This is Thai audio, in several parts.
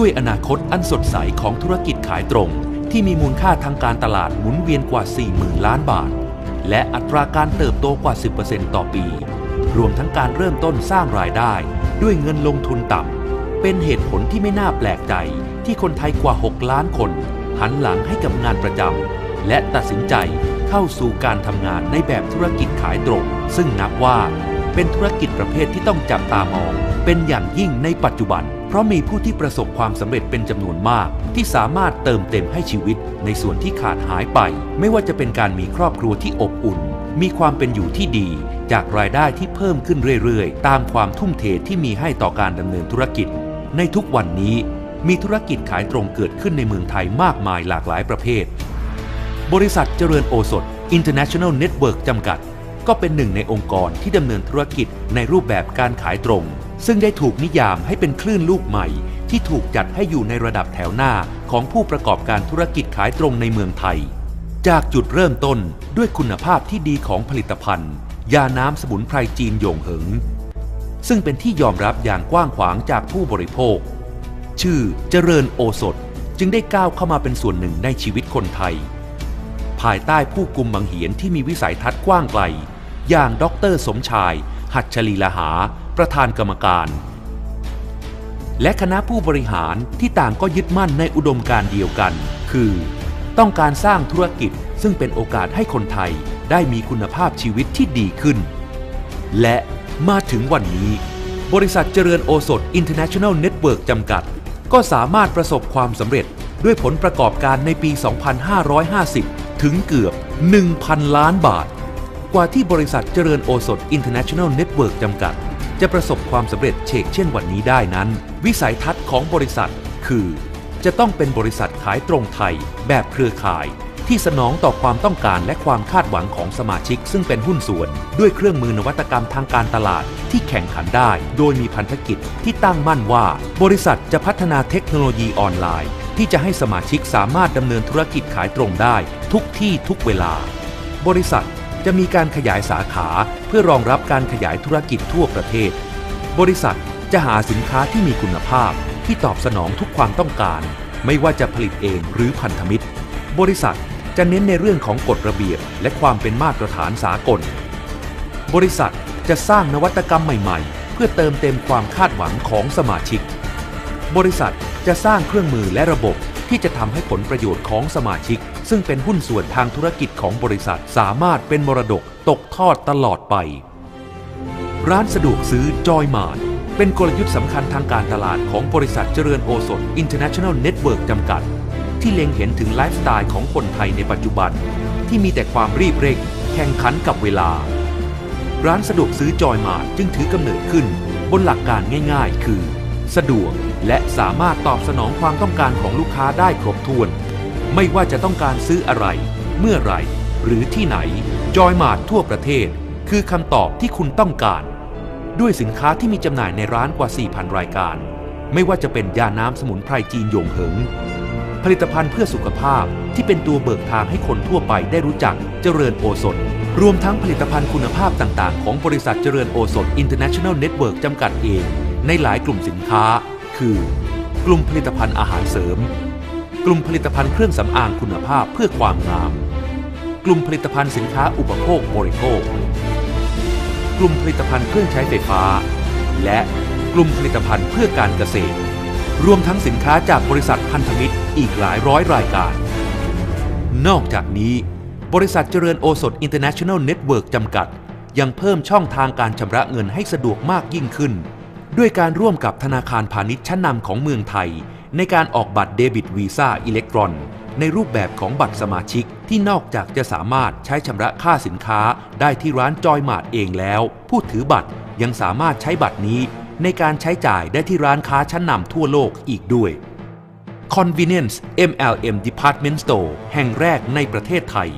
ด้วยอนาคตอันสดใสของธุรกิจขายตรง ที่มีมูลค่าทางการตลาดหมุนเวียนกว่า 40,000 ล้านบาท และอัตราการเติบโตกว่า 10%ต่อปี รวมทั้งการเริ่มต้นสร้างรายได้ ด้วยเงินลงทุนต่ำ เป็นเหตุผลที่ไม่น่าแปลกใจ ที่คนไทยกว่า 6 ล้านคน หันหลังให้กับงานประจำและตัดสินใจเข้าสู่การทำงานในแบบธุรกิจขายตรง ซึ่งนับว่าเป็นธุรกิจประเภทที่ต้องจับตามอง เป็นอย่างยิ่งในปัจจุบัน เพราะมีผู้ที่ประสบความสำเร็จเป็นจำนวนมาก ที่สามารถเติมเต็มให้ชีวิตในส่วนที่ขาดหายไป ไม่ว่าจะเป็นการมีครอบครัวที่อบอุ่น มีความเป็นอยู่ที่ดี จากรายได้ที่เพิ่มขึ้นเรื่อยๆ ตามความทุ่มเทที่มีให้ต่อการดำเนินธุรกิจ ในทุกวันนี้มีธุรกิจขายตรงเกิดขึ้นในเมืองไทยมากมายหลากหลายประเภท บริษัทเจริญโอสถ International Network จำกัด ก็เป็นหนึ่งในองค์กรที่ดำเนินธุรกิจในรูปแบบการขายตรง ซึ่งได้ถูกนิยามให้เป็นคลื่นลูกใหม่ ที่ถูกจัดให้อยู่ในระดับแถวหน้าของผู้ประกอบการธุรกิจขายตรงในเมืองไทย จากจุดเริ่มต้นด้วยคุณภาพที่ดีของผลิตภัณฑ์ ยาน้ำสมุนไพรจีนโยงเหิง ซึ่งเป็นที่ยอมรับอย่างกว้างขวางจากผู้บริโภค ชื่อเจริญโอสถจึงได้ก้าวเข้ามาเป็นส่วนหนึ่งในชีวิตคนไทย ภายใต้ผู้กุมบังเหียนที่มีวิสัยทัศน์กว้างไกล อย่างดรสมชาย หัตชลีลาหา ประธานกรรมการ และคณะผู้บริหารที่ต่างก็ยึดมั่นในอุดมการเดียวกัน คือ ต้องการสร้างธุรกิจซึ่งเป็นโอกาสให้คนไทยได้มีคุณภาพชีวิตที่ดีขึ้น และมาถึงวันนี้ บริษัทเจริญโอสถ International Network จำกัด ก็สามารถประสบความสำเร็จด้วยผลประกอบการในปี 2550 ถึงเกือบ 1,000 ล้านบาท กว่าที่บริษัทเจริญโอสถ International Network จำกัด จะประสบความสำเร็จเชกเช่นวันนี้ได้นั้น วิสัยทัศน์ของบริษัท คือ จะต้องเป็นบริษัทขายตรงไทย แบบเครือข่าย ที่สนองต่อความต้องการและความคาดหวังของสมาชิก ซึ่งเป็นหุ้นส่วน ด้วยเครื่องมือนวัตกรรมทางการตลาดที่แข่งขันได้ โดยมีพันธกิจที่ตั้งมั่นว่า บริษัทจะพัฒนาเทคโนโลยีออนไลน์ ที่จะให้สมาชิกสามารถดำเนินธุรกิจขายตรงได้ ทุกที่ทุกเวลา บริษัท จะมีการขยายสาขาเพื่อรองรับการขยายธุรกิจทั่วประเทศ บริษัทจะหาสินค้าที่มีคุณภาพที่ตอบสนองทุกความต้องการ ไม่ว่าจะผลิตเองหรือพันธมิตร บริษัทจะเน้นในเรื่องของกฎระเบียบ และความเป็นมาตรฐานสากล บริษัทจะสร้างนวัตกรรมใหม่ ๆ เพื่อเติมเต็มความคาดหวังของสมาชิก บริษัทจะสร้างเครื่องมือและระบบที่จะทำให้ผลประโยชน์ของสมาชิก ซึ่งเป็นหุ้นส่วนทางธุรกิจของบริษัทสามารถเป็นมรดกตกทอดตลอดไป ร้านสะดวกซื้อจอยมาร์ทเป็นกลยุทธ์สำคัญทางการตลาดของบริษัทเจริญโอสถ International Network จำกัด ที่เล็งเห็นถึงไลฟ์สไตล์ของคนไทยในปัจจุบัน ที่มีแต่ความรีบเร่งแข่งขันกับเวลา ร้านสะดวกซื้อจอยมาร์ทจึงถือกำเนิดขึ้น บนหลักการง่าย ๆ คือ สะดวกและสามารถตอบสนองความต้องการของลูกค้าได้ครบถ้วน ไม่ว่าจะต้องการซื้ออะไร เมื่อไรหรือที่ไหน จอยมาร์ททั่วประเทศ คือคำตอบที่คุณต้องการ ด้วยสินค้าที่มีจำหน่ายในร้านกว่า 4,000 รายการ ไม่ว่าจะเป็นยาน้ำสมุนไพรจีนยงเหิง ผลิตภัณฑ์เพื่อสุขภาพที่เป็นตัวเบิกทางให้คนทั่วไปได้รู้จักเจริญโอสถ รวมทั้งผลิตภัณฑ์คุณภาพต่างๆ ของบริษัทเจริญโอสถ International Network จำกัดเอง ในหลายกลุ่มสินค้า คือ กลุ่มผลิตภัณฑ์อาหารเสริม กลุ่มผลิตภัณฑ์เครื่องสำอางคุณภาพเพื่อความงาม กลุ่มผลิตภัณฑ์สินค้าอุปโภคบริโภค กลุ่มผลิตภัณฑ์เครื่องใช้ไฟฟ้า และกลุ่มผลิตภัณฑ์เพื่อการเกษตร รวมทั้งสินค้าจากบริษัทพันธมิตรอีกหลายร้อยรายการ นอกจากนี้ บริษัทเจริญโอสถ International Network จำกัด ยังเพิ่มช่องทางการชำระเงินให้สะดวกมากยิ่งขึ้น ด้วยการร่วมกับธนาคารพาณิชย์ชั้นนำของเมืองไทย ในการออกบัตรเดบิตวีซ่าอิเล็กตรอน ในรูปแบบของบัตรสมาชิกที่นอกจากจะสามารถใช้ชำระค่าสินค้าได้ที่ร้านจอยมาร์ทเองแล้ว ผู้ถือบัตรยังสามารถใช้บัตรนี้ในการใช้จ่ายได้ที่ร้านค้าชั้นนำทั่วโลกอีกด้วย Convenience MLM Department Store แห่งแรกในประเทศไทย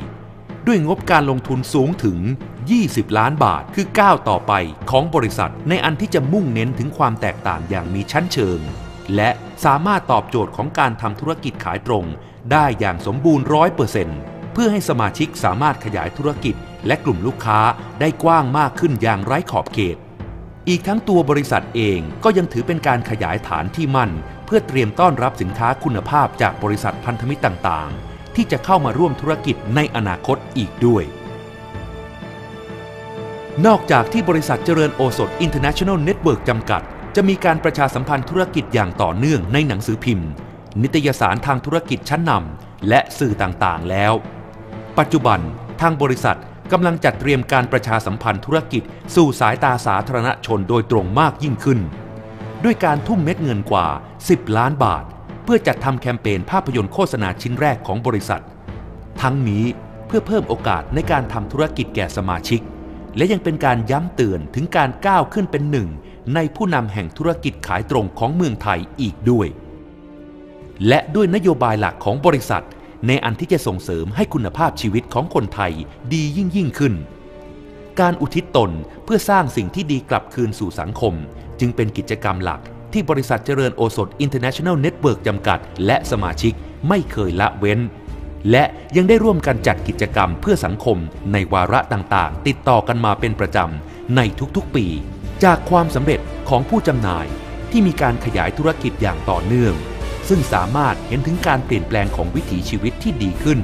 ด้วยงบการลงทุนสูงถึง 20 ล้านบาทคือก้าวต่อไปของบริษัทในอันที่จะมุ่งเน้นถึงความแตกต่างอย่างมีชั้นเชิง และ สามารถตอบโจทย์ของการทำธุรกิจขายตรง ได้อย่างสมบูรณ์ร้อยเปอร์เซ็นต์เพื่อให้สมาชิกสามารถขยายธุรกิจ และกลุ่มลูกค้าได้กว้างมากขึ้นอย่างไร้ขอบเขต อีกทั้งตัวบริษัทเองก็ยังถือเป็นการขยายฐานที่มั่น เพื่อเตรียมต้อนรับสินค้าคุณภาพจากบริษัทพันธมิตรต่างๆ ที่จะเข้ามาร่วมธุรกิจในอนาคตอีกด้วย นอกจากที่บริษัทเจริญโอสถ International Network จำกัด จะมีการประชาสัมพันธ์ธุรกิจอย่างต่อเนื่องในหนังสือพิมพ์ นิตยสารทางธุรกิจชั้นนำและสื่อต่างๆ แล้ว ปัจจุบันทางบริษัทกำลังจัดเตรียมการประชาสัมพันธ์ธุรกิจสู่สายตาสาธารณชนโดยตรงมากยิ่งขึ้น ด้วยการทุ่มเม็ดเงินกว่า 10 ล้านบาท เพื่อจัดทำแคมเปญภาพยนตร์โฆษณาชิ้นแรกของบริษัท ทั้งนี้เพื่อเพิ่มโอกาสในการทำธุรกิจแก่สมาชิก และยังเป็นการย้ำเตือนถึงการก้าวขึ้นเป็นหนึ่ง ในผู้นำแห่งธุรกิจขายตรงของเมืองไทยอีกด้วย และด้วยนโยบายหลักของบริษัท ในอันที่จะส่งเสริมให้คุณภาพชีวิตของคนไทยดียิ่งยิ่งขึ้น การอุทิศตนเพื่อสร้างสิ่งที่ดีกลับคืนสู่สังคม จึงเป็นกิจกรรมหลักที่บริษัทเจริญโอสถ International Network จำกัด และสมาชิกไม่เคยละเว้น และยังได้ร่วมกันจัดกิจกรรมเพื่อสังคมในวาระต่างๆ ติดต่อกันมาเป็นประจำในทุกๆปี จากความสำเร็จของผู้จำหน่ายที่มีการขยายธุรกิจอย่างต่อเนื่อง ซึ่งสามารถเห็นถึงการเปลี่ยนแปลงของวิถีชีวิตที่ดีขึ้น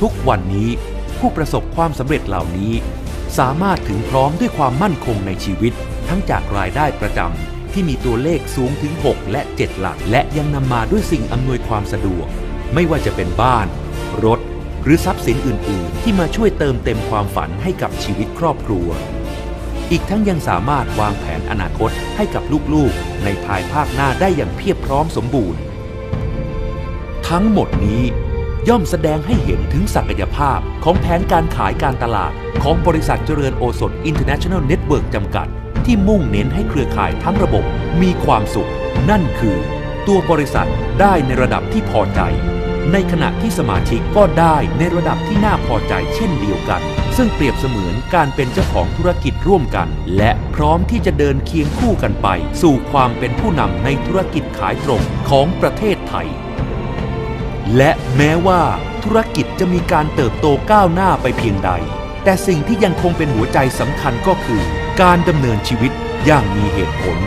ทุกวันนี้ผู้ประสบความสำเร็จเหล่านี้ สามารถถึงพร้อมด้วยความมั่นคงในชีวิต ทั้งจากรายได้ประจำที่มีตัวเลขสูงถึง 6 และ 7 หลัก และยังนำมาด้วยสิ่งอำนวยความสะดวก ไม่ว่าจะเป็นบ้าน รถ หรือทรัพย์สินอื่น ๆ ที่มาช่วยเติมเต็มความฝันให้กับชีวิตครอบครัว อีกทั้งยังสามารถวางแผนอนาคตให้กับลูก ๆ ในภายภาคหน้าได้อย่างเพียบพร้อมสมบูรณ์ ทั้งหมดนี้ย่อมแสดงให้เห็นถึงศักยภาพของแผนการขายการตลาด ของบริษัทเจริญโอสถ International Network จำกัด ที่มุ่งเน้นให้เครือข่ายทั้งระบบมีความสุข นั่นคือ ตัวบริษัทได้ในระดับที่พอใจ ในขณะที่สมาชิกก็ได้ในระดับที่น่าพอใจเช่นเดียวกัน ซึ่งเปรียบเสมือนการเป็นเจ้าของธุรกิจร่วมกัน และพร้อมที่จะเดินเคียงคู่กันไป สู่ความเป็นผู้นำในธุรกิจขายตรงของประเทศไทย และแม้ว่าธุรกิจจะมีการเติบโตก้าวหน้าไปเพียงใด แต่สิ่งที่ยังคงเป็นหัวใจสำคัญก็คือ การดำเนินชีวิตอย่างมีเหตุผล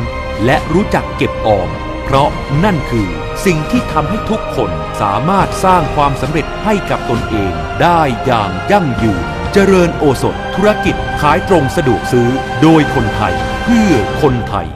และรู้จักเก็บออม เพราะนั่นคือสิ่งที่ทำให้ทุกคนสามารถสร้างความสำเร็จให้กับตนเองได้อย่างยั่งยืน เจริญโอสถธุรกิจขายตรงสะดวกซื้อโดยคนไทย เพื่อคนไทย